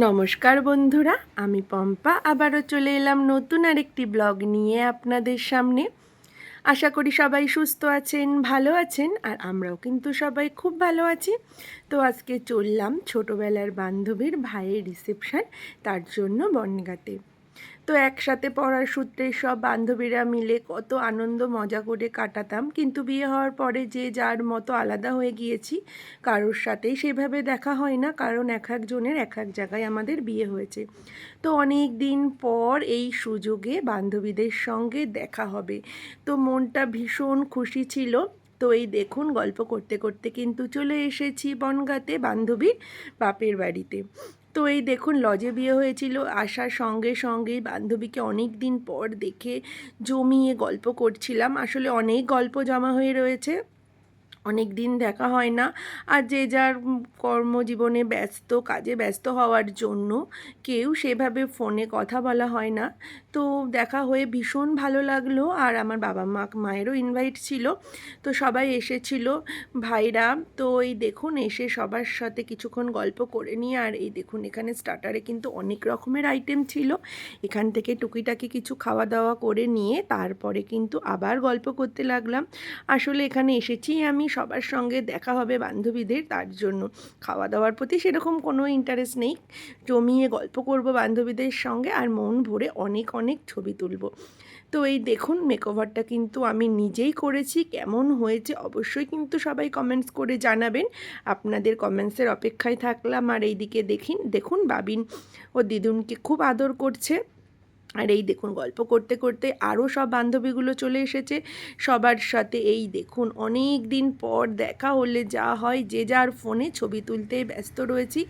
নমস্কার বন্ধুরা, আমি পম্পা। আবারও চলে এলাম নতুন আরেকটি ব্লগ নিয়ে আপনাদের সামনে। আশা করি সবাই সুস্থ আছেন, ভালো আছেন, আর আমরাও কিন্তু সবাই খুব ভালো আছি। তো আজকে চললাম ছোটোবেলার বান্ধবীর ভাইয়ের রিসেপশান, তার জন্য বনগাতে। তো একসাথে পড়ার সূত্রে সব বান্ধবীরা মিলে কত আনন্দ মজা করে কাটাতাম। কিন্তু বিয়ে হওয়ার পরে যে যার মতো আলাদা হয়ে গিয়েছি, কারোর সাথেই সেভাবে দেখা হয় না, কারণ এক একজনের এক এক জায়গায় আমাদের বিয়ে হয়েছে। তো অনেক দিন পর এই সুযোগে বান্ধবীদের সঙ্গে দেখা হবে। তো মনটা ভীষণ খুশি ছিল। তো এই দেখুন, গল্প করতে করতে কিন্তু চলে এসেছি বনগাতে বান্ধবীর বাপের বাড়িতে। তো এই দেখুন, লজে বিয়ে হয়েছিল। আসার সঙ্গে সঙ্গেই বান্ধবীকে অনেক দিন পর দেখে জমিয়ে গল্প করছিলাম। আসলে অনেক গল্প জমা হয়ে রয়েছে। অনেক দিন দেখা হয় না। আর যে যার কর্মজীবনে ব্যস্ত, কাজে ব্যস্ত হওয়ার জন্য কেউ সেভাবে ফোনে কথা বলা হয় না। তো দেখা হয়ে ভীষণ ভালো লাগল। আর আমার বাবা মা, মায়েরও ইনভাইট ছিল। তো সবাই এসেছিল। ভাইরা, তো এই দেখুন এসে সবার সাথে কিছুক্ষণ গল্প করে নিয়ে, আর এই দেখুন এখানে স্টার্টারে কিন্তু অনেক রকমের আইটেম ছিল। এখান থেকে টুকিটাকি কিছু খাওয়া দাওয়া করে নিয়ে, তারপরে কিন্তু আবার গল্প করতে লাগলাম। আসলে এখানে এসেছি আমি সবার সঙ্গে দেখা হবে বান্ধবীদের, তার জন্য খাওয়া দাওয়ার প্রতি সেরকম কোনো ইন্টারেস্ট নেই। জমিয়ে গল্প করব বান্ধবীদের সঙ্গে আর মন ভরে অনেক অনেক ছবি তুলব। তো এই দেখুন মেকওভারটা কিন্তু আমি নিজেই করেছি, কেমন হয়েছে অবশ্যই কিন্তু সবাই কমেন্টস করে জানাবেন। আপনাদের কমেন্টসের অপেক্ষায় থাকলাম আর এইদিকে দেখিন দেখুন বাবিন ও দিদুনকে খুব আদর করছে। আর এই দেখুন গল্প করতে করতে আরও সব বান্ধবীগুলো চলে এসেছে। সবার সাথে এই দেখুন অনেক দিন পর দেখা হলে যা হয়, যে যার ফোনে ছবি তুলতে ব্যস্ত রয়েছি।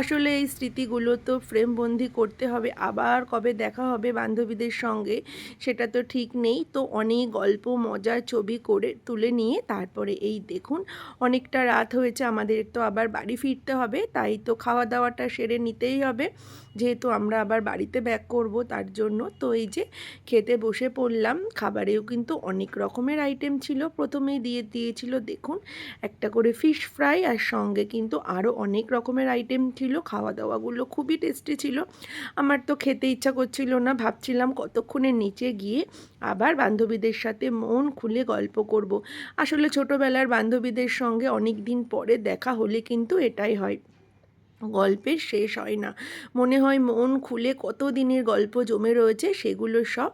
আসলে এই স্মৃতিগুলো তো ফ্রেমবন্দি করতে হবে। আবার কবে দেখা হবে বান্ধবীদের সঙ্গে সেটা তো ঠিক নেই। তো অনেক গল্প, মজার ছবি করে তুলে নিয়ে তারপরে এই দেখুন অনেকটা রাত হয়েছে, আমাদের তো আবার বাড়ি ফিরতে হবে। তাই তো খাওয়া দাওয়াটা সেরে নিতেই হবে। যেহেতু আমরা আবার বাড়িতে ব্যাক করব, তার জন্য তো এই যে খেতে বসে পড়লাম, খাবারেও কিন্তু অনেক রকমের আইটেম ছিল। প্রথমেই দিয়ে দিয়েছিল, দেখুন, একটা করে ফিশ ফ্রাই আর সঙ্গে কিন্তু আরও অনেক রকমের আইটেম ছিল। খাওয়া দাওয়াগুলো খুবই টেস্টি ছিল। আমার তো খেতে ইচ্ছা করছিল না, ভাবছিলাম কতক্ষণের নিচে গিয়ে আবার বান্ধবীদের সাথে মন খুলে গল্প করব। আসলে ছোটোবেলার বান্ধবীদের সঙ্গে অনেক দিন পরে দেখা হলে কিন্তু এটাই হয়। গল্পের শেষ হয় না। মনে হয় মন খুলে কত দিনের গল্প জমে রয়েছে সেগুলো সব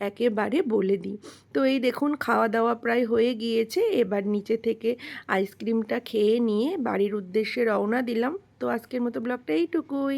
একেবারে বলে দিই। তো এই দেখুন খাওয়া দাওয়া প্রায় হয়ে গিয়েছে। এবার নিচে থেকে আইসক্রিমটা খেয়ে নিয়ে বাড়ির উদ্দেশ্যে রওনা দিলাম। তো আজকের মতো ব্লগটা এইটুকুই।